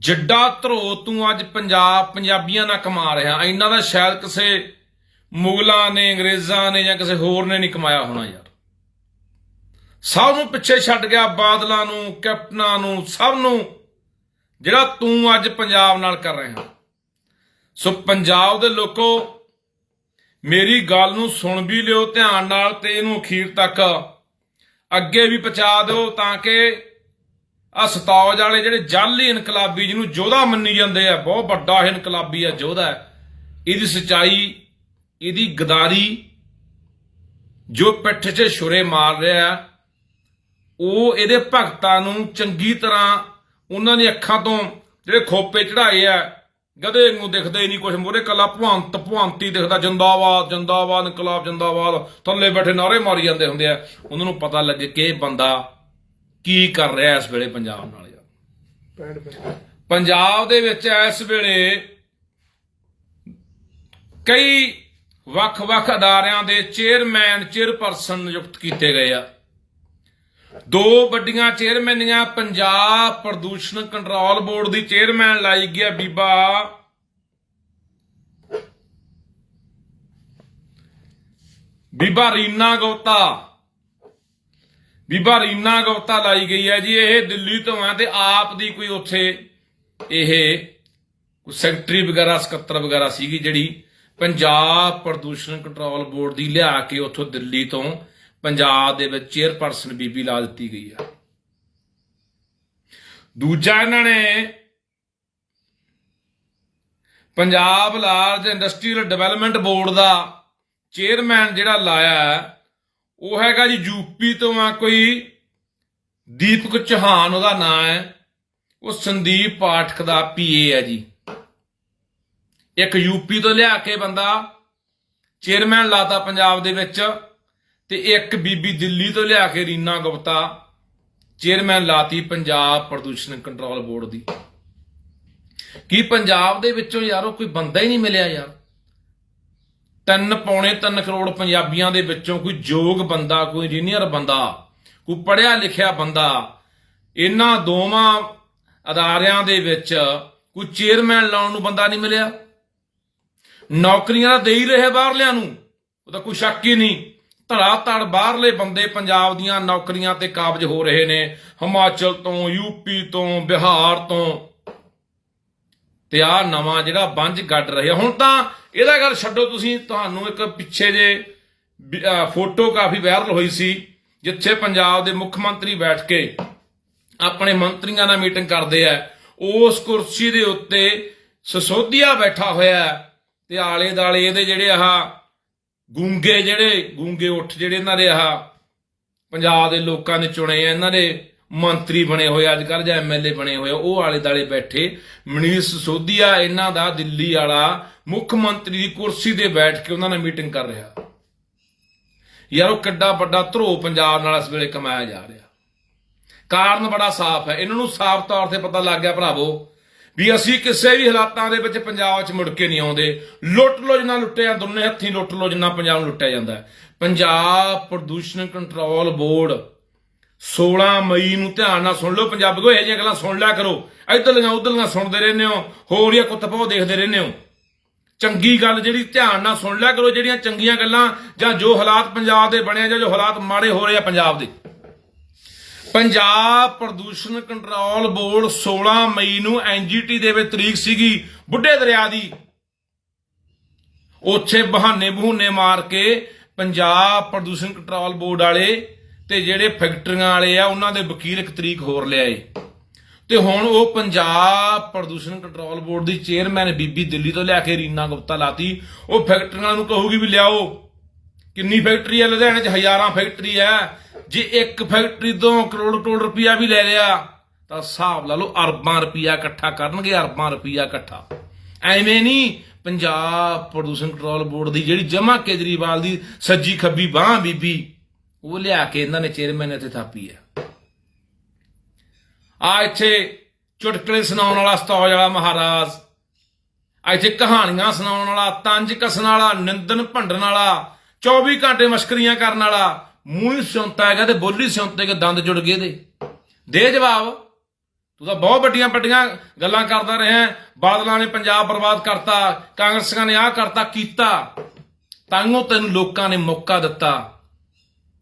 ਜੱਡਾ ਧਰੋ, ਤੂੰ ਅੱਜ ਪੰਜਾਬ, ਪੰਜਾਬੀਆਂ ਨਾਲ ਕਮਾ ਰਿਹਾ। ਇਹਨਾਂ ਦਾ ਸ਼ਾਇਦ ਕਿਸੇ ਮੁਗਲਾਂ ਨੇ, ਅੰਗਰੇਜ਼ਾਂ ਨੇ ਜਾਂ ਕਿਸੇ ਹੋਰ ਨੇ ਨਹੀਂ ਕਮਾਇਆ ਹੋਣਾ ਯਾਰ। ਸਭ ਨੂੰ ਪਿੱਛੇ ਛੱਡ ਗਿਆ ਬਾਦਲਾਂ ਨੂੰ, ਕੈਪਟਨਾਂ ਨੂੰ, ਸਭ ਨੂੰ, ਜਿਹੜਾ ਤੂੰ ਅੱਜ ਪੰਜਾਬ ਨਾਲ ਕਰ ਰਿਹਾ। ਸੋ ਪੰਜਾਬ ਦੇ ਲੋਕੋ, ਮੇਰੀ ਗੱਲ ਨੂੰ ਸੁਣ ਵੀ ਲਿਓ, ਧਿਆਨ ਨਾਲ ਤੇ ਇਹਨੂੰ ਅਖੀਰ ਤੱਕ ਅੱਗੇ ਵੀ ਪਹੁੰਚਾ ਦਿਓ ਤਾਂ ਕਿ ਆ ਸਤਾਵਜ ਵਾਲੇ ਜਿਹੜੇ ਜਾਲੀ ਇਨਕਲਾਬੀ ਜਿਹਨੂੰ ਯੋਧਾ ਮੰਨੀ ਜਾਂਦੇ ਆ, ਬਹੁਤ ਵੱਡਾ ਇਹ ਇਨਕਲਾਬੀ ਆ ਯੋਧਾ ਇਹਦੀ ਸਚਾਈ, ਇਹਦੀ ਗਦਾਰੀ, ਜੋ ਪਿੱਠ 'ਚ ਛੁਰੇ ਮਾਰ ਰਿਹਾ ਉਹ ਇਹਦੇ ਭਗਤਾਂ ਨੂੰ ਚੰਗੀ ਤਰ੍ਹਾਂ ਉਹਨਾਂ ਦੀ ਅੱਖਾਂ ਤੋਂ ਜਿਹੜੇ ਖੋਪੇ ਚੜਾਏ ਆ, ਗਧੇ ਨੂੰ ਦਿਖਦਾ ਹੀ ਨਹੀਂ ਕੁਝ ਮੋਰੇ ਕੱਲਾ ਭਵੰਤ, ਭਵੰਤੀ ਦਿਖਦਾ, ਜਿੰਦਾਬਾਦ ਜਿੰਦਾਬਾਦ ਇਨਕਲਾਬ, ਜਿੰਦਾਬਾਦ, ਥੱਲੇ ਬੈਠੇ ਨਾਰੇ ਮਾਰੀ ਜਾਂਦੇ ਹੁੰਦੇ ਆ। ਉਹਨਾਂ ਨੂੰ ਪਤਾ ਲੱਗੇ ਕਿ ਇਹ ਬੰਦਾ ਕੀ ਕਰ ਰਿਹਾ ਇਸ ਵੇਲੇ ਪੰਜਾਬ ਨਾਲ ਯਾਰ? ਪੰਜਾਬ ਦੇ ਵਿੱਚ ਇਸ ਵੇਲੇ ਕਈ ਵੱਖ-ਵੱਖ ਅਦਾਰਿਆਂ ਦੇ ਚੇਅਰਮੈਨ ਚੇਅਰਪਰਸਨ ਨਿਯੁਕਤ ਕੀਤੇ ਗਏ ਆ। ਦੋ ਵੱਡੀਆਂ ਚੇਅਰਮੈਨੀਆਂ ਪੰਜਾਬ ਪ੍ਰਦੂਸ਼ਣ ਕੰਟਰੋਲ ਬੋਰਡ ਦੀ ਚੇਅਰਮੈਨ ਲਾਈ ਗਿਆ ਬੀਬਾ। ਬੀਬਾ ਰੀਨਾ ਗੋਤਾ। ਬੀਬਾ ਰੀਨਾ ਗੁਪਤਾ ਲਾਈ ਗਈ ਹੈ ਜੀ, ਇਹ ਦਿੱਲੀ ਤੋਂ ਆ ਤੇ ਆਪ ਦੀ ਕੋਈ ਉੱਥੇ ਇਹ ਸੈਕਟਰੀ ਵਗੈਰਾ, ਸਕੱਤਰ ਵਗੈਰਾ ਸੀਗੀ ਜਿਹੜੀ ਪੰਜਾਬ ਪ੍ਰਦੂਸ਼ਣ ਕੰਟਰੋਲ ਬੋਰਡ ਦੀ ਲਿਆ ਕੇ ਉੱਥੋਂ ਦਿੱਲੀ ਤੋਂ ਪੰਜਾਬ ਦੇ ਵਿੱਚ ਚੇਅਰਪਰਸਨ ਬੀਬੀ ਲਾ ਦਿੱਤੀ ਗਈ ਆ। ਦੂਜਾ ਇਹਨਾਂ ਨੇ Punjab large industrial development board ਦਾ ਚੇਅਰਮੈਨ ਜਿਹੜਾ ਲਾਇਆ ਉਹ ਹੈਗਾ ਜੀ ਯੂਪੀ ਤੋਂ ਆ ਕੋਈ ਦੀਪਕ ਚੌਹਾਨ, ਉਹਦਾ ਨਾਮ ਹੈ। ਉਹ ਸੰਦੀਪ ਪਾਠਕ ਦਾ ਪੀਏ ਹੈ ਜੀ। ਇੱਕ ਯੂਪੀ ਤੋਂ ਲਿਆ ਕੇ ਬੰਦਾ ਚੇਅਰਮੈਨ ਲਾਤਾ ਪੰਜਾਬ ਦੇ ਵਿੱਚ ਤੇ ਇੱਕ ਬੀਬੀ ਦਿੱਲੀ ਤੋਂ ਲਿਆ ਕੇ ਰੀਨਾ ਗੁਪਤਾ ਚੇਅਰਮੈਨ ਲਾਤੀ ਪੰਜਾਬ ਪ੍ਰਦੂਸ਼ਣ ਕੰਟਰੋਲ ਬੋਰਡ ਦੀ। ਕੀ ਪੰਜਾਬ ਦੇ ਵਿੱਚੋਂ ਯਾਰੋ ਕੋਈ ਬੰਦਾ ਹੀ ਨਹੀਂ ਮਿਲਿਆ ਯਾਰ? ਤਿੰਨ ਪੌਣੇ ਤਿੰਨ ਕਰੋੜ ਪੰਜਾਬੀਆਂ ਦੇ ਵਿੱਚੋਂ ਕੋਈ ਯੋਗ ਬੰਦਾ, ਕੋਈ ਇੰਜੀਨੀਅਰ ਬੰਦਾ, ਕੋਈ ਪੜ੍ਹਿਆ ਲਿਖਿਆ ਬੰਦਾ, ਇਹਨਾਂ ਦੋਵਾਂ ਅਦਾਰਿਆਂ ਦੇ ਵਿੱਚ ਕੋਈ ਚੇਅਰਮੈਨ ਲਾਉਣ ਨੂੰ ਬੰਦਾ ਨਹੀਂ ਮਿਲਿਆ। ਨੌਕਰੀਆਂ ਤਾਂ ਦੇ ਹੀ ਰਹੇ ਬਾਹਰਲਿਆਂ ਨੂੰ। ਉਹ ਤਾਂ ਕੋਈ ਸ਼ੱਕ ਹੀ ਨਹੀਂ। ਧੜਾ ਧੜ ਬਾਹਰਲੇ ਬੰਦੇ ਪੰਜਾਬ ਦੀਆਂ ਨੌਕਰੀਆਂ ਤੇ ਕਾਬਜ ਹੋ ਰਹੇ ਨੇ। ਹਿਮਾਚਲ ਤੋਂ ਯੂਪੀ ਤੋਂ, ਬਿਹਾਰ ਤੋਂ। ਤੇ ਆ ਨਵਾਂ ਜਿਹੜਾ ਬੰਜ ਗੱਡ ਰਿਹਾ। ਹੁਣ ਤਾਂ ਇਹਦਾ ਗੱਲ ਛੱਡੋ ਤੁਸੀਂ, ਤੁਹਾਨੂੰ ਇੱਕ ਪਿੱਛੇ ਜੇ ਫੋਟੋ ਕਾਫੀ ਵਾਇਰਲ ਹੋਈ ਸੀ, ਜਿੱਥੇ ਪੰਜਾਬ ਦੇ ਮੁੱਖ ਮੰਤਰੀ ਬੈਠ ਕੇ ਆਪਣੇ ਮੰਤਰੀਆਂ ਨਾਲ ਮੀਟਿੰਗ ਕਰਦੇ ਆ। ਉਸ ਕੁਰਸੀ ਦੇ ਉੱਤੇ ਸਸੋਦੀਆ ਬੈਠਾ ਹੋਇਆ ਤੇ ਆਲੇ ਦਾਲੇ ਇਹਦੇ ਜਿਹੜੇ ਆਹ ਗੂੰਗੇ ਜਿਹੜੇ, ਗੂੰਗੇ ਉੱਠ ਜਿਹੜੇ ਇਹਨਾਂ ਦੇ ਆਹ ਪੰਜਾਬ ਦੇ ਲੋਕਾਂ ਨੇ ਚੁਣੇ ਆ, ਇਹਨਾਂ ਦੇ ਮੰਤਰੀ ਬਣੇ ਹੋਏ ਅੱਜ ਕੱਲ੍ਹ ਜਾਂ ਐਮਐਲਏ ਬਣੇ ਹੋਏ ਉਹ ਆਲੇ ਦਾਲੇ ਬੈਠੇ। ਮਨੀਸ਼ ਸੋਧੀਆ ਇਹਨਾਂ ਦਾ ਦਿੱਲੀ ਵਾਲਾ ਮੁੱਖ ਮੰਤਰੀ ਦੀ ਕੁਰਸੀ ਤੇ ਬੈਠ ਕੇ ਉਹਨਾਂ ਨਾਲ ਮੀਟਿੰਗ ਕਰ ਰਿਹਾ। ਯਾਰ ਉਹ ਕਿੱਡਾ ਵੱਡਾ ਧਰੋ ਪੰਜਾਬ ਨਾਲ ਇਸ ਵੇਲੇ ਕਮਾਇਆ ਜਾ ਰਿਹਾ। ਕਾਰਨ ਬੜਾ ਸਾਫ਼ ਹੈ। ਇਹਨਾਂ ਨੂੰ ਸਾਫ਼ ਤੌਰ ਤੇ ਪਤਾ ਲੱਗ ਗਿਆ, ਭਰਾਵੋ, ਵੀ ਅਸੀਂ ਕਿਸੇ ਵੀ ਹਾਲਾਤਾਂ ਦੇ ਵਿੱਚ ਪੰਜਾਬ 'ਚ ਮੁੜ ਕੇ ਨਹੀਂ ਆਉਂਦੇ। ਲੁੱਟ ਲੋ ਜਿੰਨਾ ਲੁੱਟਿਆ, ਦੋਨੇ ਹੱਥੀਂ ਲੁੱਟ ਲੋ ਜਿੰਨਾ ਪੰਜਾਬ ਨੂੰ ਲੁੱਟਿਆ ਜਾਂਦਾ ਪੰਜਾਬ ਪ੍ਰਦੂਸ਼ਣ ਕੰਟਰੋਲ ਬੋਰਡ 16 ਮਈ ਨੂੰ ਧਿਆਨ ਨਾਲ ਸੁਣ ਲਓ ਪੰਜਾਬ ਕੋ ਇਹ ਜਿਹੀਆਂ ਗੱਲਾਂ ਸੁਣ ਲਿਆ ਕਰੋ। ਇੱਧਰਲੀਆਂ ਉੱਧਰਲੀਆਂ ਸੁਣਦੇ ਰਹਿੰਦੇ ਹੋ, ਹੋਰ ਹੀ ਕੁੱਤਪਾਉ ਦੇਖਦੇ ਰਹਿੰਦੇ ਹੋ। ਚੰਗੀ ਗੱਲ ਜਿਹੜੀ ਧਿਆਨ ਨਾਲ ਸੁਣ ਲਿਆ ਕਰੋ, ਜਿਹੜੀਆਂ ਚੰਗੀਆਂ ਗੱਲਾਂ ਜਾਂ ਜੋ ਹਾਲਾਤ ਪੰਜਾਬ ਦੇ ਬਣੇ ਜਾਂ ਜੋ ਹਾਲਾਤ ਮਾੜੇ ਹੋ ਰਹੇ ਆ ਪੰਜਾਬ ਦੇ। ਪੰਜਾਬ ਪ੍ਰਦੂਸ਼ਣ ਕੰਟਰੋਲ ਬੋਰਡ 16 ਮਈ ਨੂੰ ਐਨਜੀਟੀ ਦੇ ਵਿੱਚ ਤਰੀਕ ਸੀਗੀ, ਬੁੱਢੇ ਦਰਿਆ ਦੀ। ਉੱਥੇ ਬਹਾਨੇ ਬਹੂਨੇ ਮਾਰ ਕੇ ਪੰਜਾਬ ਪ੍ਰਦੂਸ਼ਣ ਕੰਟਰੋਲ ਬੋਰਡ ਵਾਲੇ ਤੇ ਜਿਹੜੇ ਫੈਕਟਰੀਆਂ ਵਾਲੇ ਆ, ਉਹਨਾਂ ਦੇ ਵਕੀਲ ਇੱਕ ਤਰੀਕ ਹੋਰ ਲਿਆਏ। ਤੇ ਹੁਣ ਉਹ ਪੰਜਾਬ ਪ੍ਰਦੂਸ਼ਣ ਕੰਟਰੋਲ ਬੋਰਡ ਦੀ ਚੇਅਰਮੈਨ ਬੀਬੀ ਦਿੱਲੀ ਤੋਂ ਲਿਆ ਕੇ ਰੀਨਾ ਗੁਪਤਾ ਲਾਤੀ। ਉਹ ਫੈਕਟਰੀਆਂ ਨੂੰ ਕਹੂਗੀ ਵੀ ਲਿਆਓ। ਕਿੰਨੀ ਫੈਕਟਰੀ ਹੈ ਲੁਧਿਆਣੇ 'ਚ? ਹਜ਼ਾਰਾਂ ਫੈਕਟਰੀ ਹੈ ਜੇ ਇੱਕ ਫੈਕਟਰੀ ਤੋਂ ਕਰੋੜ ਕਰੋੜ ਰੁਪਇਆ ਵੀ ਲੈ ਲਿਆ, ਤਾਂ ਹਿਸਾਬ ਲਾ ਲਓ ਅਰਬਾਂ ਰੁਪਇਆ ਇਕੱਠਾ ਕਰਨਗੇ, ਅਰਬਾਂ ਰੁਪਇਆ ਇਕੱਠਾ। ਐਵੇਂ ਨਹੀਂ ਪੰਜਾਬ ਪ੍ਰਦੂਸ਼ਣ ਕੰਟਰੋਲ ਬੋਰਡ ਦੀ ਜਿਹੜੀ ਜਮਾ ਕੇਜਰੀਵਾਲ ਦੀ ਸੱਜੀ ਖੱਬੀ ਬਾਹ ਬੀਬੀ ਉਹ ਲਿਆ ਕੇ ਇਹਨਾਂ ਨੇ ਚੇਅਰਮੈਨ ਇੱਥੇ ਥਾਪੀ ਹੈ। ਆ ਇੱਥੇ ਚੁਟਕਲੇ ਸੁਣਾਉਣ ਵਾਲਾ ਸਤੌਜ ਵਾਲਾ ਮਹਾਰਾਜ, ਆ ਇੱਥੇ ਕਹਾਣੀਆਂ ਸੁਣਾਉਣ ਵਾਲਾ, ਤੰਜ ਕਸਣ ਵਾਲਾ, ਨਿੰਦਨ ਭੰਡਣ ਵਾਲਾ 24 ਘੰਟੇ ਮਸ਼ਕਰੀਆਂ ਕਰਨ ਵਾਲਾ, ਮੂੰਹ ਹੀ ਸਿਉਂਤਾ ਹੈਗਾ ਤੇ ਬੋਲੀ ਸਿਉਂਤੇ ਕੇ ਦੰਦ ਜੁੜ ਗਏ ਦੇ ਦੇ ਜਵਾਬ, ਤੂੰ ਤਾਂ ਬਹੁਤ ਵੱਡੀਆਂ ਵੱਡੀਆਂ ਗੱਲਾਂ ਕਰਦਾ ਰਿਹਾ ਬਾਦਲਾਂ ਨੇ ਪੰਜਾਬ ਬਰਬਾਦ ਕਰਤਾ, ਕਾਂਗਰਸੀਆਂ ਨੇ ਆਹ ਕਰਤਾ, ਕੀਤਾ। ਤਾਂ ਤੈਨੂੰ ਲੋਕਾਂ ਨੇ ਮੌਕਾ ਦਿੱਤਾ।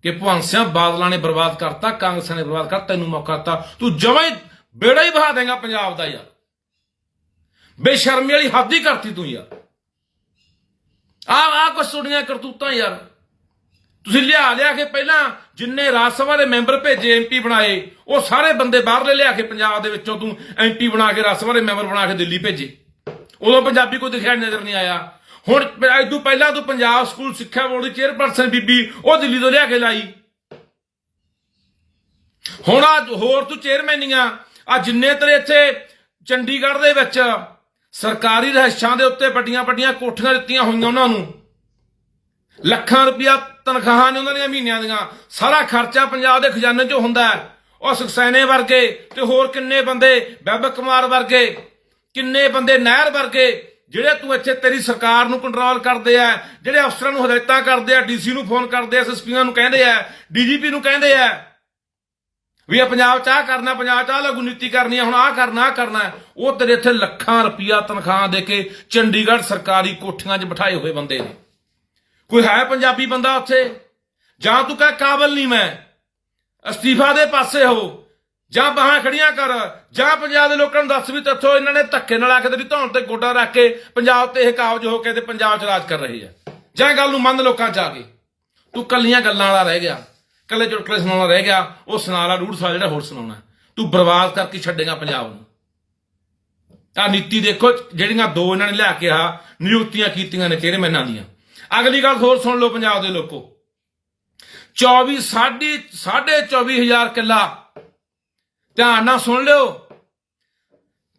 ਕਿ ਭਗਵੰਤ ਸਿੰਘ ਬਾਦਲਾਂ ਨੇ ਬਰਬਾਦ ਕਰਤਾ ਕਾਂਗਰਸੀਆਂ ਨੇ ਬਰਬਾਦ ਕਰਤਾ, ਤੈਨੂੰ ਮੌਕਾ ਦਿੱਤਾ। ਤੂੰ ਜਮਾਂ ਬੇੜਾ ਹੀ ਬਹਾ ਦੇਗਾ ਪੰਜਾਬ ਦਾ ਯਾਰ। ਬੇਸ਼ਰਮੀ ਵਾਲੀ ਹੱਦ ਹੀ ਕਰਤੀ ਤੂੰ ਯਾਰ। ਆ ਆ ਕੁਛ ਤੁਹਾਡੀਆਂ ਕਰਤੂਤਾਂ ਯਾਰ। ਤੁਸੀਂ ਲਿਆ ਲਿਆ ਕੇ ਪਹਿਲਾਂ ਜਿੰਨੇ ਰਾਜ ਸਭਾ ਦੇ ਮੈਂਬਰ ਭੇਜੇ ਐਮਪੀ ਬਣਾਏ, ਉਹ ਸਾਰੇ ਬੰਦੇ ਬਾਹਰਲੇ ਲਿਆ ਕੇ ਪੰਜਾਬ ਦੇ ਵਿੱਚੋਂ ਤੂੰ ਐਮਪੀ ਬਣਾ ਕੇ, ਰਾਜ ਸਭਾ ਦੇ ਮੈਂਬਰ ਬਣਾ ਕੇ ਦਿੱਲੀ ਭੇਜੇ। ਉਦੋਂ ਪੰਜਾਬੀ ਕੋਈ ਦਿਖਿਆ ਨਜ਼ਰ ਨਹੀਂ ਆਇਆ। ਹੁਣ ਅੱਜ ਤੋਂ ਪਹਿਲਾਂ ਤੂੰ ਪੰਜਾਬ ਸਕੂਲ ਸਿੱਖਿਆ ਬੋਰਡ ਦੀ ਚੇਅਰਪਰਸਨ ਬੀਬੀ ਉਹ ਦਿੱਲੀ ਤੋਂ ਲਿਆ ਕੇ ਲਾਈ। ਹੁਣ ਆ ਹੋਰ ਤੂੰ ਚੇਅਰਮੈਨੀਆਂ ਆ। ਜਿੰਨੇ ਤੇਰੇ ਇੱਥੇ ਚੰਡੀਗੜ੍ਹ ਦੇ ਵਿੱਚ ਸਰਕਾਰੀ ਰਹਿਸ਼ਾਂ ਦੇ ਉੱਤੇ ਵੱਡੀਆਂ ਵੱਡੀਆਂ ਕੋਠੀਆਂ ਦਿੱਤੀਆਂ ਹੋਈਆਂ ਉਹਨਾਂ ਨੂੰ, ਲੱਖਾਂ ਰੁਪਇਆ ਤਨਖਾਹਾਂ ਨੇ ਉਹਨਾਂ ਦੀਆਂ ਮਹੀਨਿਆਂ ਦੀਆਂ, ਸਾਰਾ ਖਰਚਾ ਪੰਜਾਬ ਦੇ ਖਜ਼ਾਨੇ 'ਚੋਂ ਹੁੰਦਾ ਹੈ। ਉਹ ਸੁਖਸੈਨੇ ਵਰਗੇ ਤੇ ਹੋਰ ਕਿੰਨੇ ਬੰਦੇ ਬੱਬ ਕੁਮਾਰ ਵਰਗੇ, ਕਿੰਨੇ ਬੰਦੇ ਨਹਿਰ ਵਰਗੇ ਜਿਹੜੇ ਤੂੰ ਇੱਥੇ ਤੇਰੀ ਸਰਕਾਰ ਨੂੰ ਕੰਟਰੋਲ ਕਰਦੇ ਆ, ਜਿਹੜੇ ਅਫਸਰਾਂ ਨੂੰ ਹਦਾਇਤਾਂ ਕਰਦੇ ਆ ਡੀਸੀ ਨੂੰ ਫੋਨ ਕਰਦੇ ਆ ਐਸਐਸਪੀਆਂ ਨੂੰ ਕਹਿੰਦੇ ਆ ਡੀਜੀਪੀ ਨੂੰ ਕਹਿੰਦੇ ਆ, ਵੀ ਇਹ ਪੰਜਾਬ ਚ ਆਹ ਕਰਨਾ, ਪੰਜਾਬ ਚ ਆਹ ਲਗੂ ਨੀਤੀ ਕਰਨੀ ਆ, ਹੁਣ ਆਹ ਕਰਨਾ ਆਹ ਕਰਨਾ ਉਹ ਤੇਰੇ ਇੱਥੇ ਲੱਖਾਂ ਰੁਪਈਆ ਤਨਖਾਹ ਦੇ ਕੇ ਚੰਡੀਗੜ੍ਹ ਸਰਕਾਰੀ ਕੋਠੀਆਂ 'ਚ ਬਿਠਾਏ ਹੋਏ ਬੰਦੇ ਨੇ। ਕੋਈ ਹੈ ਪੰਜਾਬੀ ਬੰਦਾ ਉੱਥੇ? ਜਾਂ ਤੂੰ ਕਹ ਕਾਬਲ ਨਹੀਂ ਮੈਂ? ਅਸਤੀਫਾ ਦੇ ਪਾਸੇ ਹੋ। ਜਾਂ ਬਾਹਾਂ ਖੜੀਆਂ ਕਰ, ਜਾਂ ਪੰਜਾਬ ਦੇ ਲੋਕਾਂ ਨੂੰ ਦੱਸ ਵੀ ਤੱਥੋਂ ਇਹਨਾਂ ਨੇ ਧੱਕੇ ਨਾਲ ਆ ਕੇ ਤੇਰੀ ਧੌਣ ਤੇ ਗੋਡਾ ਰੱਖ ਕੇ ਪੰਜਾਬ ਤੇ ਇਹ ਕਾਬਜ ਹੋ ਕੇ ਤੇ ਪੰਜਾਬ 'ਚ ਰਾਜ ਕਰ ਰਹੀ ਹੈ। ਜਾਂ ਇਹ ਗੱਲ ਨੂੰ ਮੰਨ ਲੋਕਾਂ 'ਚ ਆ ਕੇ ਤੂੰ ਕੱਲੀਆਂ ਗੱਲਾਂ ਵਾਲਾ ਰਹਿ ਗਿਆ। ਕੱਲੇ ਚੁਟਕਲੇ ਸੁਣਾਉਣਾ ਰਹਿ ਗਿਆ। ਉਹ ਸੁਣਾ ਲਾ ਡੂਢ ਸਾਲ ਜਿਹੜਾ ਹੋਰ ਸੁਣਾਉਣਾ। ਤੂੰ ਬਰਬਾਦ ਕਰਕੇ ਛੱਡੇਗਾ ਪੰਜਾਬ ਨੂੰ। ਆ ਨੀਤੀ ਦੇਖੋ, ਜਿਹੜੀਆਂ ਦੋ ਇਹਨਾਂ ਨੇ ਲਿਆ ਕੇ ਆ ਨਿਯੁਕਤੀਆਂ ਕੀਤੀਆਂ ਨੇ ਚੇਅਰਮੈਨਾਂ ਦੀਆਂ। ਅਗਲੀ ਗੱਲ ਹੋਰ ਸੁਣ ਲਓ ਪੰਜਾਬ ਦੇ ਲੋਕੋ। 24 ਸਾਢੇ ਸਾਢੇ 24000 ਕਿੱਲਾ ਧਿਆਨ ਨਾਲ ਸੁਣ ਲਿਓ।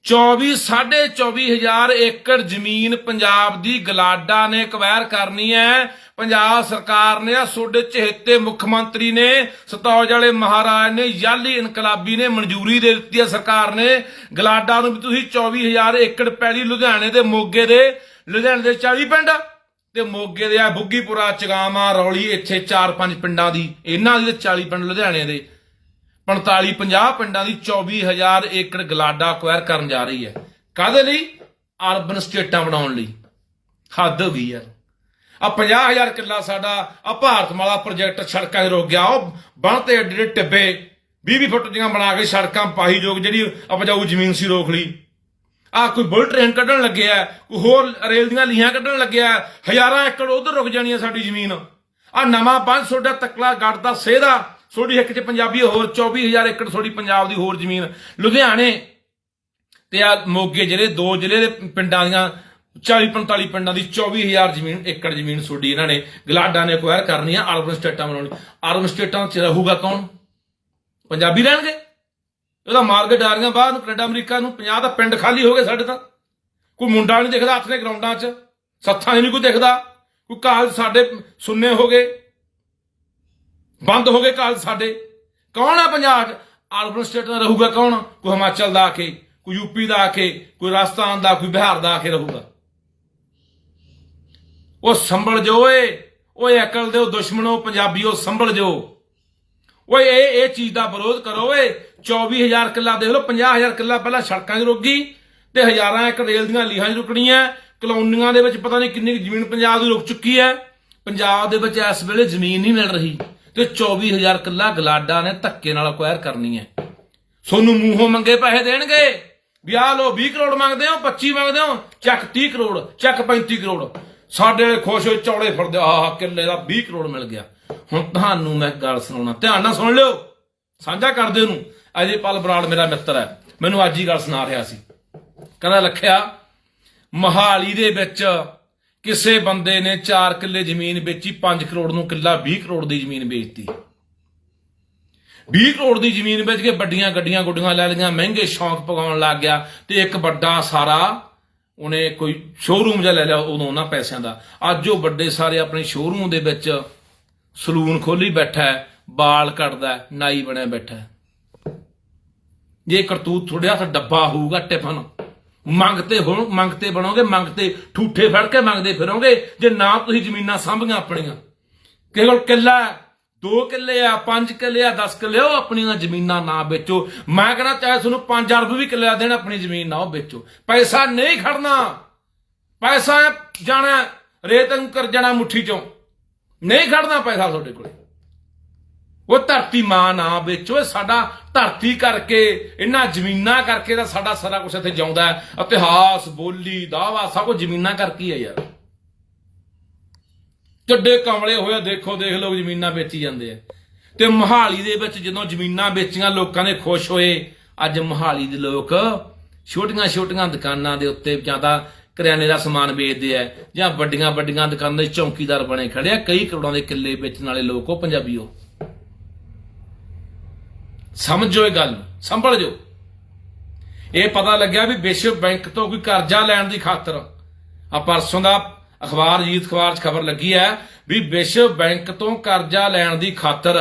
24 ਸਾਢੇ 24000 ਏਕੜ ਜ਼ਮੀਨ ਪੰਜਾਬ ਦੀ ਗਲਾਡਾ ਨੇ ਕਵੈਰ ਕਰਨੀ ਹੈ। ਪੰਜਾਬ ਸਰਕਾਰ ਨੇ ਆ ਸੋਡੇ ਚਹੇਤੇ ਮੁੱਖ ਮੰਤਰੀ ਨੇ, ਸਤੌਜ ਵਾਲੇ ਮਹਾਰਾਜ ਨੇ, ਯਾਲੀ ਇਨਕਲਾਬੀ ਨੇ ਮਨਜ਼ੂਰੀ ਦੇ ਦਿੱਤੀ ਹੈ ਸਰਕਾਰ ਨੇ। ਗਲਾਡਾ ਨੂੰ ਵੀ ਤੁਸੀਂ 24000 ਏਕੜ ਪੈਲੀ ਲੁਧਿਆਣੇ ਦੇ ਮੋਗੇ ਦੇ, ਲੁਧਿਆਣੇ ਦੇ 40 ਪਿੰਡ ਤੇ ਮੋਗੇ ਦੇ ਆ ਬੁੱਗੀਪੁਰਾ ਚਗਾਮਾ ਰੌਲੀ, ਇੱਥੇ 4-5 ਪਿੰਡਾਂ ਦੀ, ਇਹਨਾਂ ਦੀ ਤੇ 40 ਪਿੰਡ ਲੁਧਿਆਣੇ ਦੇ। 45 50 ਪਿੰਡਾਂ ਦੀ 24000 ਏਕੜ ਗਲਾਡਾ ਅਕਵਾਇਰ ਕਰਨ ਜਾ ਰਹੀ ਹੈ। ਕਾਦੇ ਲਈ? ਅਰਬਨ ਸਟੇਟਾਂ ਬਣਾਉਣ ਲਈ। ਹੱਦ ਹੋ ਗਈ ਯਾਰ। ਆ 50000 ਕਿੱਲਾ ਸਾਡਾ ਆ ਭਾਰਤਮਾਲਾ ਪ੍ਰੋਜੈਕਟ ਸੜਕਾਂ 'ਤੇ ਰੁਕ ਗਿਆ। ਉਹ ਬਣ ਤੇ ਏਡੇ ਏਡੇ ਟਿੱਬੇ 20 ਫੁੱਟ ਦੀਆਂ ਬਣਾ ਕੇ ਸੜਕਾਂ ਪਾਹੀ ਜੋਗ ਜਿਹੜੀ ਉਪਜਾਊ ਜ਼ਮੀਨ ਸੀ ਰੋਕ ਲਈ। ਆ ਕੋਈ ਬੁਲਟ ਟ੍ਰੇਨ ਕੱਢਣ ਲੱਗਿਆ ਕੋਈ ਹੋਰ ਰੇਲ ਦੀਆਂ ਲੀਹਾਂ ਕੱਢਣ ਲੱਗਿਆ ਹਜ਼ਾਰਾਂ ਏਕੜ ਉਧਰ ਰੁਕ ਜਾਣੀ ਹੈ ਸਾਡੀ ਜ਼ਮੀਨ। ਆ ਨਵਾਂ ਪੰਜ ਸੋਡਾ ਤਕਲਾ ਗੱਡ ਦਾ ਸੇਦਾ ਸੋਡੀ ਇੱਕ ਚ ਪੰਜਾਬੀ ਹੋਰ 24000 ਏਕੜ ਸੋਡੀ ਪੰਜਾਬ ਦੀ ਹੋਰ ਜ਼ਮੀਨ। ਲੁਧਿਆਣੇ ਤੇ ਆ ਮੋਗੇ ਜਿਹੜੇ ਦੋ ਜ਼ਿਲ੍ਹੇ ਦੇ ਪਿੰਡਾਂ ਦੀਆਂ 40 45 ਪਿੰਡਾਂ ਦੀ 24000 ਜ਼ਮੀਨ, ਏਕੜ ਜ਼ਮੀਨ ਸੋਡੀ ਇਹਨਾਂ ਨੇ ਗਲਾਡਾ ਨੇ ਅਕਵਾਇਰ ਕਰਨੀ ਆ ਅਰਬਨ ਸਟੇਟਾਂ ਬਣਾਉਣੀ ਅਰਬਨ ਸਟੇਟਾਂ 'ਚ ਰਹੂਗਾ ਕੌਣ? ਪੰਜਾਬੀ ਰਹਿਣਗੇ। ਉਹਦਾ ਮਾਰਕੀਟ ਆ ਰਹੀਆਂ ਬਾਹਰ ਨੂੰ, ਕੈਨੇਡਾ, ਅਮਰੀਕਾ ਨੂੰ। 50 ਦਾ ਪਿੰਡ ਖਾਲੀ ਹੋ ਗਏ ਸਾਡੇ ਤਾਂ। ਕੋਈ ਮੁੰਡਾ ਨਹੀਂ ਦਿਖਦਾ ਆਪਣੇ ਗਰਾਊਂਡਾਂ 'ਚ। ਸੱਥਾਂ 'ਚ ਨਹੀਂ ਕੋਈ ਦਿਖਦਾ। ਕੋਈ ਕਾਲਜ ਸਾਡੇ ਸੁੰਨੇ ਹੋ ਗਏ। ਬੰਦ ਹੋ ਗਏ ਕਾਲਜ ਸਾਡੇ। ਕੌਣ ਆ ਪੰਜਾਬ 'ਚ? ਅਰਬਨ ਸਟੇਟ ਦਾ ਰਹੂਗਾ ਕੌਣ? ਕੋਈ ਹਿਮਾਚਲ ਦਾ ਆ ਕੇ, ਕੋਈ ਯੂਪੀ ਦਾ ਆ ਕੇ, ਕੋਈ ਰਾਜਸਥਾਨ ਦਾ, ਕੋਈ ਬਿਹਾਰ ਦਾ ਆ ਕੇ ਰਹੂਗਾ। ਉਹ ਸੰਭਲ ਜੋ ਓਏ ਓਏ ਅਕਲ ਦੇ ਦੁਸ਼ਮਣੋ, ਪੰਜਾਬੀਓ ਸੰਭਲ ਜੋ। ਓਏ ਇਹ ਇਹ ਚੀਜ਼ ਦਾ ਵਿਰੋਧ ਕਰੋ ਓਏ। 24000 ਕਿੱਲਾ ਦੇਖ ਲਓ 50000 ਕਿੱਲਾ ਪਹਿਲਾਂ ਸੜਕਾਂ 'ਚ ਰੁਕ ਗਈ ਤੇ ਹਜ਼ਾਰਾਂ ਏਕੜ ਰੇਲ ਦੀਆਂ ਲੀਹਾਂ 'ਚ ਰੁਕਣੀਆਂ। ਕਲੋਨੀਆਂ ਦੇ ਵਿੱਚ ਪਤਾ ਨਹੀਂ ਕਿੰਨੀ ਕੁ ਜ਼ਮੀਨ ਪੰਜਾਬ ਦੀ ਰੁਕ ਚੁੱਕੀ ਹੈ। ਪੰਜਾਬ ਦੇ ਵਿੱਚ ਇਸ ਵੇਲੇ ਜ਼ਮੀਨ ਨਹੀਂ ਮਿਲ ਰਹੀ। ਤੇ 24000 ਕਿੱਲਾ ਗਲਾਡਾ ਨੇ ਧੱਕੇ ਨਾਲ ਅਕਵਾਇਰ ਕਰਨੀ ਹੈ। ਸੋਨੂੰ ਮੂੰਹੋਂ ਮੰਗੇ ਪੈਸੇ ਦੇਣਗੇ। ਵੀ ਆਹ ਲੋ 20 ਕਰੋੜ ਮੰਗਦੇ ਹੋ 25 ਮੰਗਦੇ ਹੋ, ਚੱਕ 30 ਕਰੋੜ, ਚੱਕ 35 ਕਰੋੜ। ਸਾਡੇ ਖੁਸ਼ ਹੋਏ ਚੌੜੇ ਫਿਰਦੇ ਆਹ ਕਿੱਲੇ ਦਾ 20 ਕਰੋੜ ਮਿਲ ਗਿਆ। ਹੁਣ ਤੁਹਾਨੂੰ ਮੈਂ ਗੱਲ ਸੁਣਾਉਣਾ। ਧਿਆਨ ਨਾਲ ਸੁਣ ਲਿਓ। ਸਾਂਝਾ ਕਰਦੇ ਉਹਨੂੰ ਅਜੇ ਪਾਲ ਬਰਾੜ ਮੇਰਾ ਮਿੱਤਰ ਹੈ। ਮੈਨੂੰ ਅੱਜ ਹੀ ਗੱਲ ਸੁਣਾ ਰਿਹਾ ਸੀ। ਕਹਿੰਦਾ, ਲਖਿਆ, ਮਹਾਲੀ ਦੇ ਵਿੱਚ ਕਿਸੇ ਬੰਦੇ ਨੇ 4 ਕਿੱਲੇ ਜ਼ਮੀਨ ਵੇਚੀ 5 ਕਰੋੜ ਨੂੰ ਕਿੱਲਾ 20 ਕਰੋੜ ਦੀ ਜ਼ਮੀਨ ਵੇਚਤੀ। 20 ਕਰੋੜ ਦੀ ਜ਼ਮੀਨ ਵੇਚ ਕੇ ਵੱਡੀਆਂ ਗੱਡੀਆਂ ਗੁੱਡੀਆਂ ਲੈ ਲਈਆਂ, ਮਹਿੰਗੇ ਸ਼ੌਂਕ ਪਗਾਉਣ ਲੱਗ ਗਿਆ ਤੇ ਇੱਕ ਵੱਡਾ ਸਾਰਾ ਉਹਨੇ ਕੋਈ ਸ਼ੋਰੂਮ ਜਿਹਾ ਲੈ ਲਿਆ ਉਦੋਂ ਉਹਨਾਂ ਪੈਸਿਆਂ ਦਾ। ਅੱਜ ਉਹ ਵੱਡੇ ਸਾਰੇ ਆਪਣੇ ਸ਼ੋਰੂਮ ਦੇ ਵਿੱਚ ਸਲੂਨ ਖੋਲੀ ਬੈਠਾ ਹੈ ਬਾਲ ਕੱਟਦਾ ਨਾਈ ਬਣਿਆ ਬੈਠਾ ਜੇ ਕਰਤੂਤ ਤੁਹਾਡੇ ਹੱਥ ਡੱਬਾ ਹੋਊਗਾ, ਟਿਫਨ। ਮੰਗਤੇ ਹੁਣ ਮੰਗਤੇ ਬਣੋਗੇ ਮੰਗਤੇ ਠੂਠੇ ਫੜ ਕੇ ਮੰਗਦੇ ਫਿਰੋਗੇ ਜੇ ਨਾ ਤੁਸੀਂ ਜ਼ਮੀਨਾਂ ਸਾਂਭੀਆਂ ਆਪਣੀਆਂ। ਕਿਸੇ ਕੋਲ ਕਿੱਲਾ ਹੈ, 2 ਕਿੱਲੇ ਆ 5 ਕਿੱਲੇ ਆ 10 ਕਿੱਲੇ ਉਹ ਆਪਣੀਆਂ ਜ਼ਮੀਨਾਂ ਨਾ ਵੇਚੋ। ਮੈਂ ਕਹਿੰਦਾ ਚਾਹੇ ਤੁਹਾਨੂੰ 5 ਅਰਬ ਵੀ ਕਿੱਲੇ ਦੇਣ ਆਪਣੀ ਜ਼ਮੀਨ ਨਾ ਉਹ ਵੇਚੋ। ਪੈਸਾ ਨਹੀਂ ਖੜਨਾ। ਪੈਸਾ ਜਾਣਾ ਰੇਤ ਕਰ ਜਾਣਾ ਮੁੱਠੀ ਚੋਂ। ਨਹੀਂ ਖੜਨਾ ਪੈਸਾ ਤੁਹਾਡੇ ਕੋਲੇ। ਉਹ ਧਰਤੀ ਮਾਂ ਨਾ ਵੇਚੋ ਸਾਡਾ ਧਰਤੀ ਕਰਕੇ ਇਹਨਾਂ ਜ਼ਮੀਨਾਂ ਕਰਕੇ ਤਾਂ ਸਾਡਾ ਸਾਰਾ ਕੁਝ ਇੱਥੇ ਜਿਉਂਦਾ ਹੈ। ਇਤਿਹਾਸ ਬੋਲੀ ਦਾਵਾ ਸਭ ਕੁਝ ਜ਼ਮੀਨਾਂ ਕਰਕੇ ਹੀ ਹੈ ਯਾਰ। ਚੱਡੇ ਕਮਲੇ ਹੋਏ ਆ, ਦੇਖੋ ਦੇਖ ਲੋਕ ਜ਼ਮੀਨਾਂ ਵੇਚੀ ਜਾਂਦੇ ਆ। ਤੇ ਮੋਹਾਲੀ ਦੇ ਵਿੱਚ ਜਦੋਂ ਜ਼ਮੀਨਾਂ ਵੇਚੀਆਂ ਲੋਕਾਂ ਦੇ ਖੁਸ਼ ਹੋਏ ਅੱਜ ਮੋਹਾਲੀ ਦੇ ਲੋਕ ਛੋਟੀਆਂ ਛੋਟੀਆਂ ਦੁਕਾਨਾਂ ਦੇ ਉੱਤੇ ਜਾਂ ਤਾਂ ਕਰਿਆਨੇ ਦਾ ਸਮਾਨ ਵੇਚਦੇ ਆ ਜਾਂ ਵੱਡੀਆਂ ਵੱਡੀਆਂ ਦੁਕਾਨਾਂ ਦੇ ਚੌਕੀਦਾਰ ਬਣੇ ਖੜੇ ਆ। ਕਈ ਕਰੋੜਾਂ ਦੇ ਕਿੱਲੇ ਵੇਚਣ ਵਾਲੇ ਲੋਕ ਉਹ ਪੰਜਾਬੀ ਉਹ ਸਮਝੋ ਇਹ ਗੱਲ ਨੂੰ, ਸੰਭਲ ਜੋ ਇਹ ਪਤਾ ਲੱਗਿਆ ਵੀ ਵਿਸ਼ਵ ਬੈਂਕ ਤੋਂ ਕੋਈ ਕਰਜ਼ਾ ਲੈਣ ਦੀ ਖਾਤਰ। ਆ ਪਰਸੋਂ ਦਾ ਅਖਬਾਰ ਜੀਤ ਅਖਬਾਰ 'ਚ ਖਬਰ ਲੱਗੀ ਹੈ ਵੀ ਵਿਸ਼ਵ ਬੈਂਕ ਤੋਂ ਕਰਜ਼ਾ ਲੈਣ ਦੀ ਖਾਤਰ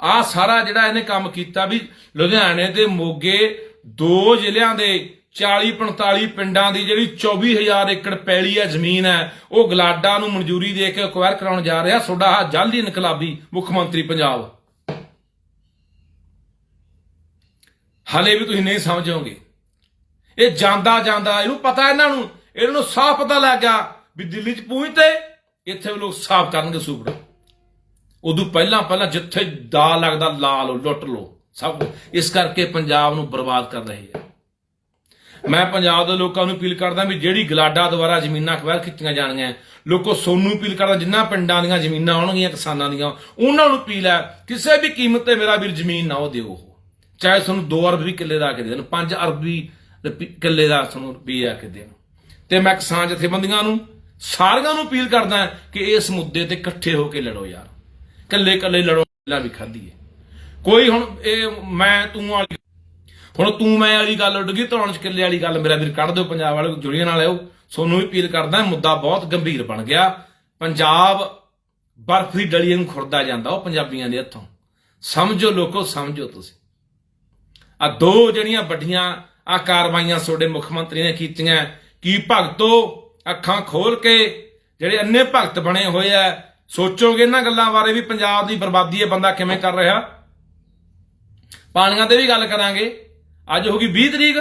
ਆ ਸਾਰਾ ਜਿਹੜਾ ਇਹਨੇ ਕੰਮ ਕੀਤਾ ਵੀ ਲੁਧਿਆਣੇ ਦੇ ਮੋਗੇ ਦੋ ਜ਼ਿਲ੍ਹਿਆਂ ਦੇ 40 45 ਪਿੰਡਾਂ ਦੀ ਜਿਹੜੀ 24000 ਏਕੜ ਪੈਲੀ ਹੈ ਜ਼ਮੀਨ ਹੈ ਉਹ ਗਲਾਡਾ ਨੂੰ ਮਨਜ਼ੂਰੀ ਦੇ ਕੇ ਅਕਵਾਇਰ ਕਰਾਉਣ ਜਾ ਰਿਹਾ। ਤੁਹਾਡਾ ਆਹ ਜਲਦੀ ਇਨਕਲਾਬੀ ਮੁੱਖ ਮੰਤਰੀ ਪੰਜਾਬ। ਹਲੇ ਵੀ ਤੁਸੀਂ ਨਹੀਂ ਸਮਝੋਗੇ। ਇਹ ਜਾਂਦਾ ਜਾਂਦਾ, ਇਹਨੂੰ ਪਤਾ ਇਹਨਾਂ ਨੂੰ ਇਹਨਾਂ ਨੂੰ ਸਾਫ਼ ਪਤਾ ਲੱਗ ਗਿਆ ਵੀ ਦਿੱਲੀ 'ਚ ਪਹੁੰਚਤੇ ਇੱਥੇ ਲੋਕ ਸਾਫ਼ ਕਰਨਗੇ ਸੂਬੜਾ ਉਦੋਂ ਪਹਿਲਾਂ ਪਹਿਲਾਂ ਜਿੱਥੇ ਦਾ ਲੱਗਦਾ, ਲਾ ਲਓ, ਲੁੱਟ ਲਓ, ਸਭ ਕੁਛ। ਇਸ ਕਰਕੇ ਪੰਜਾਬ ਨੂੰ ਬਰਬਾਦ ਕਰ ਰਹੇ ਆ। ਮੈਂ ਪੰਜਾਬ ਦੇ ਲੋਕਾਂ ਨੂੰ ਅਪੀਲ ਕਰਦਾ ਵੀ ਜਿਹੜੀ ਗਲਾਡਾ ਦੁਆਰਾ ਜ਼ਮੀਨਾਂ ਅਕਵਾਇਰ ਕੀਤੀਆਂ ਜਾਣਗੀਆਂ, ਲੋਕੋ ਸੋਨੂੰ ਅਪੀਲ ਕਰਦਾ, ਜਿੰਨਾ ਪਿੰਡਾਂ ਦੀਆਂ ਜ਼ਮੀਨਾਂ ਆਉਣਗੀਆਂ, ਕਿਸਾਨਾਂ ਦੀਆਂ, ਉਹਨਾਂ ਨੂੰ ਅਪੀਲ ਹੈ, ਕਿਸੇ ਵੀ ਕੀਮਤ ਤੇ ਮੇਰਾ ਵੀਰ ਜ਼ਮੀਨ ਨਾ ਉਹ ਦਿਓ। ਚਾਹੇ ਤੁਹਾਨੂੰ 2 ਅਰਬ ਵੀ ਕਿੱਲੇ ਦਾ ਆ ਕੇ ਦੇ ਦੇਣ 5 ਅਰਬ ਵੀ ਕਿੱਲੇ ਦਾ ਤੁਹਾਨੂੰ ਵੀ ਆ ਕੇ ਦੇਣ। ਤੇ ਮੈਂ ਕਿਸਾਨ ਜਥੇਬੰਦੀਆਂ ਨੂੰ ਸਾਰਿਆਂ ਨੂੰ ਅਪੀਲ ਕਰਦਾ ਕਿ ਇਸ ਮੁੱਦੇ ਤੇ ਇਕੱਠੇ ਹੋ ਕੇ ਲੜੋ ਯਾਰ। ਇਕੱਲੇ ਇਕੱਲੇ ਲੜੋ, ਪਹਿਲਾਂ ਵੀ ਖਾਧੀ ਹੈ ਕੋਈ ਹੁਣ ਇਹ ਮੈਂ, ਤੂੰ ਵਾਲੀ ਹੁਣ ਤੂੰ ਮੈਂ ਵਾਲੀ ਗੱਲ ਉੱਡ ਗਈ ਧੌਣ ਚ ਕਿੱਲੇ ਵਾਲੀ ਗੱਲ ਮੇਰਾ ਵੀਰ ਕੱਢ ਦਿਓ, ਪੰਜਾਬ ਵਾਲੇ ਜੁੜੀਆਂ ਨਾਲ ਆਓ ਸੋਨੂੰ ਵੀ ਅਪੀਲ ਕਰਦਾ, ਮੁੱਦਾ ਬਹੁਤ ਗੰਭੀਰ ਬਣ ਗਿਆ। ਪੰਜਾਬ ਬਰਫ਼ ਦੀ ਡਲੀ ਨੂੰ ਖੁਰਦਾ ਜਾਂਦਾ, ਉਹ ਪੰਜਾਬੀਆਂ ਦੇ ਹੱਥੋਂ। ਸਮਝੋ ਲੋਕੋ, ਸਮਝੋ ਤੁਸੀਂ। ਆ ਦੋ ਜਿਹੜੀਆਂ ਵੱਡੀਆਂ ਆ ਕਾਰਵਾਈਆਂ ਤੁਹਾਡੇ ਮੁੱਖ ਮੰਤਰੀ ਨੇ ਕੀਤੀਆਂ। ਕੀ ਭਗਤੋ ਅੱਖਾਂ ਖੋਲ ਕੇ ਜਿਹੜੇ ਅੰਨੇ ਭਗਤ ਬਣੇ ਹੋਏ ਆ, ਸੋਚੋਗੇ ਇਹਨਾਂ ਗੱਲਾਂ ਬਾਰੇ ਵੀ ਪੰਜਾਬ ਦੀ ਬਰਬਾਦੀ ਇਹ ਬੰਦਾ ਕਿਵੇਂ ਕਰ ਰਿਹਾ? ਪਾਣੀਆਂ ਤੇ ਵੀ ਗੱਲ ਕਰਾਂਗੇ। ਅੱਜ ਹੋ ਗਈ 20 ਤਰੀਕ।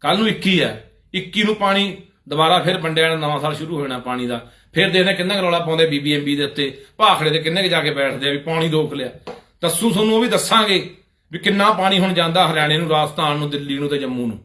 ਕੱਲ ਨੂੰ 21 ਹੈ 21 ਨੂੰ ਪਾਣੀ ਦੁਬਾਰਾ ਫਿਰ ਵੰਡਿਆ ਜਾਣਾ, ਨਵਾਂ ਸਾਲ ਸ਼ੁਰੂ ਹੋ ਜਾਣਾ ਪਾਣੀ ਦਾ। ਫਿਰ ਦੇਖਦੇ ਕਿੰਨਾ ਕੁ ਰੌਲਾ ਪਾਉਂਦੇ ਬੀਬੀਐਮਬੀ ਦੇ ਉੱਤੇ। ਭਾਖੜੇ ਦੇ ਕਿੰਨੇ ਕੁ ਜਾ ਕੇ ਬੈਠਦੇ ਆ ਵੀ ਪਾਣੀ ਰੋਕ ਲਿਆ। ਦੱਸੂ ਤੁਹਾਨੂੰ ਉਹ ਵੀ ਦੱਸਾਂਗੇ। ਵੀ ਕਿੰਨਾ ਪਾਣੀ ਹੁਣ ਜਾਂਦਾ ਹਰਿਆਣੇ ਨੂੰ ਰਾਜਸਥਾਨ ਨੂੰ ਦਿੱਲੀ ਨੂੰ ਤੇ ਜੰਮੂ ਨੂੰ।